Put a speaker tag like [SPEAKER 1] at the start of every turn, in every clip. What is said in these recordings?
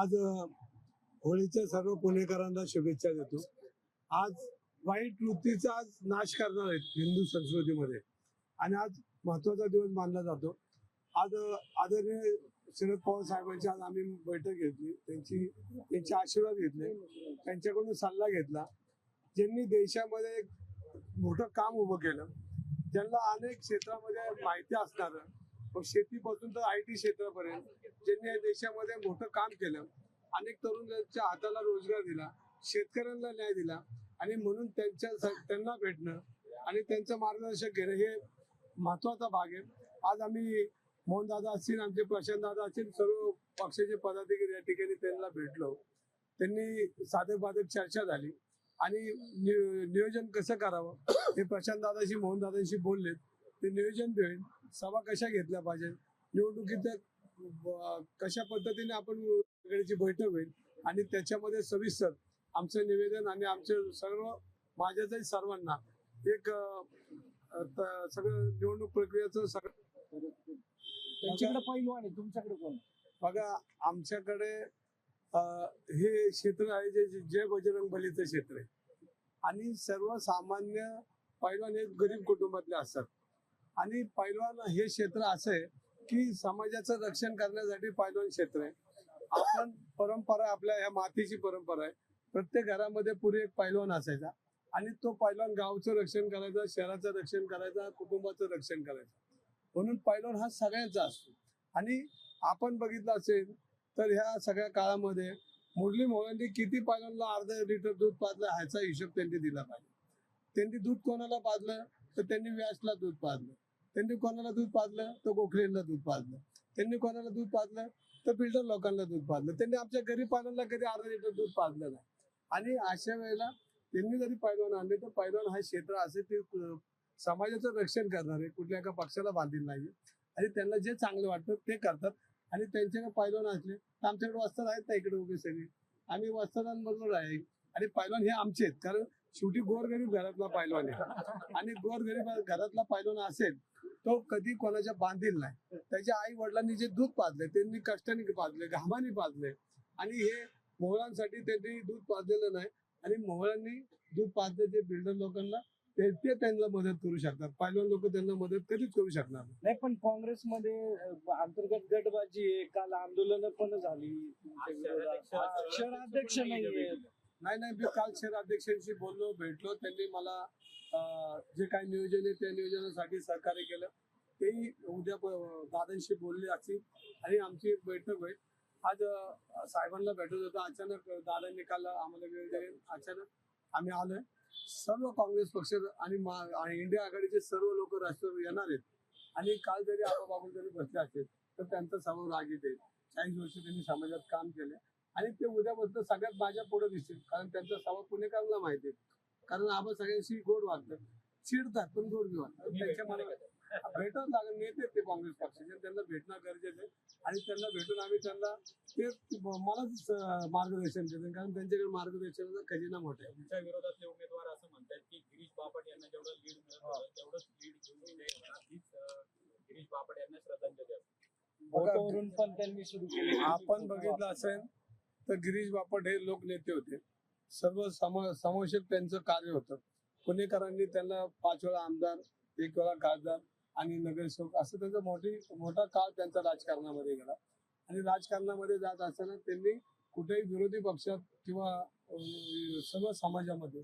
[SPEAKER 1] आज होळीच्या सर्व पुणेकरांना शुभेच्छा देतो. आज वाईट वृत्तीचा आज नाश करणार आहेत हिंदू संस्कृतीमध्ये. आणि आज महत्त्वाचा दिवस मानला जातो. आज आदरणीय शरद पवार साहेबांची आज आम्ही बैठक घेतली. त्यांची त्यांचे आशीर्वाद घेतले. त्यांच्याकडून सल्ला घेतला. ज्यांनी देशामध्ये एक मोठं काम उभं केलं. ज्यांना अनेक क्षेत्रामध्ये माहिती असणार. मग शेतीपासून तर आय टी क्षेत्रापर्यंत ज्यांनी या देशामध्ये मोठं काम केलं अनेक तरुणांच्या हाताला रोजगार दिला शेतकऱ्यांना न्याय दिला आणि म्हणून त्यांच्या त्यांना भेटणं आणि त्यांचं मार्गदर्शन घेणं हे महत्त्वाचा भाग आहे. आज आम्ही मोहनदादा असतील आमचे प्रशांत दादा असतील सर्व पक्षाचे पदाधिकारी या ठिकाणी त्यांना भेटलो. त्यांनी साधक बाधक चर्चा झाली आणि नियोजन कसं करावं हे प्रशांत दादाशी मोहन दादाशी बोललेत. ते नियोजन भेट सभा कशा घेतल्या पाहिजे? निवडणुकीत कशा पद्धतीने आपण बैठक होईल? आणि त्याच्यामध्ये सविस्तर आमचं निवेदन आणि आमचे सर्व माझ्याच सर्वांना एक सगळं निवडणूक प्रक्रियेचं सगळं
[SPEAKER 2] त्यांच्याकडे पैलवान आहे तुमच्याकडे कोण?
[SPEAKER 1] बघा आमच्याकडे हे क्षेत्र आहे जे जे- जय बजरंग बलीचं क्षेत्र आहे. आणि सर्वसामान्य पैलवान हे गरीब कुटुंबातले असतात. आणि पैलवान हे क्षेत्र असं आहे की समाजाचं रक्षण करण्यासाठी पैलवान क्षेत्र आहे. आपण परंपरा आपल्या ह्या मातीची परंपरा आहे. प्रत्येक घरामध्ये पूर्वी एक पैलवान असायचा आणि तो पैलवान गावचं रक्षण करायचा शहराचं रक्षण करायचा कुटुंबाचं रक्षण करायचं. म्हणून पैलवान हा सगळ्यांचा असतो. आणि आपण बघितलं असेल तर ह्या सगळ्या काळामध्ये मुरली मोहल्यांनी किती पैलवानला अर्धा लिटर दूध पाजलं ह्याचा हिशोब त्यांनी दिला पाहिजे. त्यांनी दूध कोणाला पाजलं? तर त्यांनी व्यासला दूध पाजलं. त्यांनी कोणाला दूध पाजलं? तर गोखलेंना दूध पाजलं. त्यांनी कोणाला दूध पाजलं? तर बिल्डर लोकांना दूध पाजलं. त्यांनी आमच्या गरीब पाण्याला कधी अर्धा लिटर दूध पाजलं नाही. आणि अशा वेळेला त्यांनी जरी पैलवान आणले तर पैलवान हा क्षेत्र असे ते समाजाचं रक्षण करणार आहे कुठल्या एका पक्षाला बांधील नाही आणि त्यांना जे चांगलं वाटतं ते करतात. आणि त्यांच्याकडे पैलवान असले तर आमच्याकडे वस्ताद आहेत ना इकडे उभे सगळे. आम्ही वस्तादांबरोबर आहे आणि पैलवान हे आमचे आहेत. कारण शेवटी गोरगरीब घरातला पैलवान आहे. आणि गोरगरीब घरातला पैलवान असेल तो कधी कोणाच्या बांधील नाही. त्याच्या आई वडिलांनी जे दूध पाजले त्यांनी कष्टाने पाजले घामाने पाजले. आणि हे मोहळांसाठी त्यांनी दूध पाजलेलं नाही. आणि मोहळांनी दूध पाजले जे बिल्डर लोकांना ते ते त्यांना मदत करू शकतात. पैलवान लोक त्यांना मदत कधीच करू शकणार नाही.
[SPEAKER 2] पण काँग्रेसमध्ये अंतर्गत गटबाजी आहे. काल आंदोलन पण झाली. शहराध्यक्ष नाहीये.
[SPEAKER 1] नाही नाही मी काल शहर अध्यक्षांशी बोललो भेटलो त्यांनी मला जे काही नियोजन आहे त्या नियोजनासाठी सहकार्य केलं. तेही उद्या दादांशी बोलले असतील आणि आमची एक बैठक होईल. आज साहेबांना भेटत होतं. अचानक दादांनी काल आम्हाला वेळ दिले. अचानक आम्ही आलोय. सर्व काँग्रेस पक्ष आणि इंडिया आघाडीचे सर्व लोक राष्ट्रवादी येणार आहेत. आणि काल जरी आबाबाबू जरी बसले असेल तर त्यांचा समोर राग येते. चाळीस वर्ष त्यांनी समाजात काम केले आणि ते उद्यापासून सगळ्यात माझ्या पुढे दिसतील कारण त्यांचा स्वभाव पुणेकरांना माहिती? आहे कारण आपण सगळ्यांशी गोड वागतात चिडतात पण गोड त्यांच्या मनात भेटत लागेल. नेते ते काँग्रेस पक्षाचे. त्यांना भेटणं गरजेचं आहे. आणि त्यांना भेटून आम्ही त्यांना ते मलाच मार्गदर्शन देते कारण त्यांच्याकडे मार्गदर्शनाचा खजिना मोठा आहे.
[SPEAKER 3] तुमच्या विरोधातले उमेदवार असं म्हणतात की गिरीश बापट यांना जेवढं लीड मिळत होतं तेवढंच लीड घेऊन हीच गिरीश बापट यांना श्रद्धांजली असते.
[SPEAKER 2] फोटोवरून पण त्यांनी सुरू केले
[SPEAKER 1] आपण बघितलं असेल तर गिरीश बापट हे लोकनेते होते. सर्व सम समावेशक त्यांचं कार्य होतं. पुणेकरांनी त्यांना पाच वेळा आमदार एक वेळा खासदार आणि नगरसेवक असं त्यांचा मोठी मोठा काळ त्यांचा राजकारणामध्ये गेला. आणि राजकारणामध्ये जात असताना त्यांनी कुठेही विरोधी पक्षात किंवा सर्व समाजामध्ये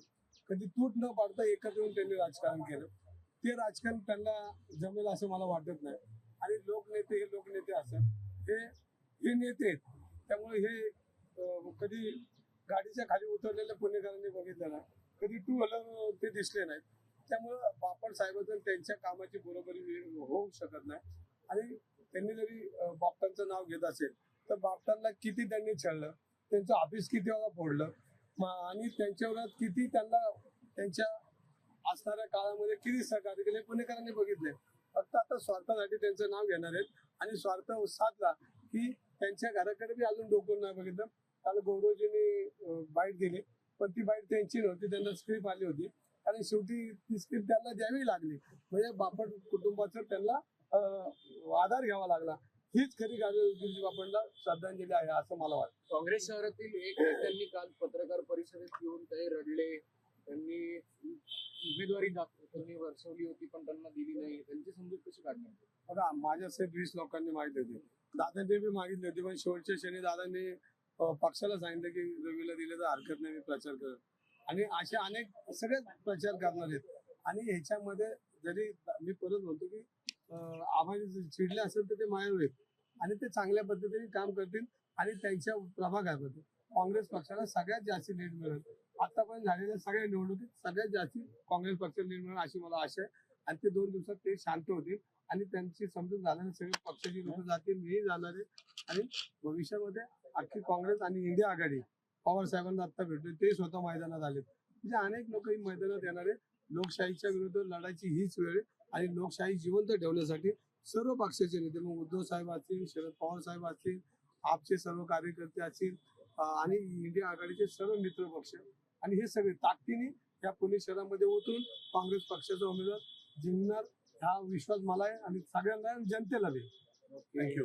[SPEAKER 1] कधी तूट न पाडता एकत्र येऊन त्यांनी राजकारण केलं. ते राजकारण त्यांना जमेल असं मला वाटत नाही. आणि लोकनेते हे लोकनेते असतात. हे हे नेते आहेत. त्यामुळे हे कधी गाडीच्या खाली उतरलेल्या पुणेकरांनी बघितलं ना कधी टू व्हीलर ते दिसले नाहीत. त्यामुळं बापट साहेबांचं त्यांच्या कामाची बरोबरी होऊ शकत नाही. आणि त्यांनी जरी बापटांचं नाव घेत असेल तर बापटांना किती त्यांनी छळलं त्यांचं ऑफिस किती वेळा फोडलं आणि त्यांच्यावर किती त्यांना त्यांच्या असणाऱ्या काळामध्ये किती सहकार्य केले पुणेकरांनी बघितले. फक्त आता स्वार्थासाठी त्यांचं नाव घेणार आहेत. आणि स्वार्थ साधला की त्यांच्या घराकडे बी अजून डोकून नाही बघितलं. काल गौरवजींनी बाईट दिली. पण ती बाईट त्यांची नव्हती त्यांना स्क्रिप्ट आली होती. कारण शेवटी ती स्क्रिप्ट त्यांना द्यावी लागली. म्हणजे बापट कुटुंबाचं त्यांना आधार घ्यावा लागला. हीच खरी गावी बापटला श्रद्धांजली आहे असं मला वाटतं.
[SPEAKER 4] काँग्रेस शहरातील एक नेत्यांनी काल पत्रकार परिषदेत येऊन ते रडले. त्यांनी उमेदवारी त्यांनी वर्षवली होती पण त्यांना दिली नाही. त्यांची समजूत कशी काढणार?
[SPEAKER 1] बघा माझ्या सेट वीस लोकांनी मागितली होती दादांनी बी मागितली होती पण शेवटच्या क्षणी दादांनी पक्षाला सांगितलं की रवीला दिलं तर हरकत नाही मी प्रचार कर आणि असे अनेक सगळेच प्रचार करणार आहेत. आणि ह्याच्यामध्ये जरी मी परत बोलतो की आव्हाने चिडले असेल तर ते मायाळू आहेत. आणि ते चांगल्या पद्धतीने काम करतील आणि त्यांच्या प्रभागामध्ये काँग्रेस पक्षाला सगळ्यात जास्त लीड मिळेल. आतापर्यंत झालेल्या सगळ्या निवडणुकीत सगळ्यात जास्त काँग्रेस पक्षाला लीड मिळेल अशी मला आशा आहे. आणि ते दोन दिवसात ते शांत होतील आणि त्यांची समजून झाल्याने सगळे पक्षाची लोक जातील मीही जाणार आहे. आणि भविष्यामध्ये अख्खी काँग्रेस आणि इंडिया आघाडी पवार साहेबांना आता भेटले ते स्वतः मैदानात आले म्हणजे अनेक लोक ही मैदानात येणार आहे लोकशाहीच्या विरुद्ध लढायची हीच वेळ आहे आणि लोकशाही जिवंत ठेवण्यासाठी सर्व पक्षाचे नेते मग उद्धव साहेब असतील शरद पवार साहेब असतील आपचे सर्व कार्यकर्ते असतील आणि इंडिया आघाडीचे सर्व मित्र पक्ष. आणि हे सगळे ताकदीने या पुणे शहरामध्ये उतरून काँग्रेस पक्षाचा उमेदवार जिंकणार हा विश्वास मला आहे आणि सगळ्यांना जनतेला देईल थँक्यू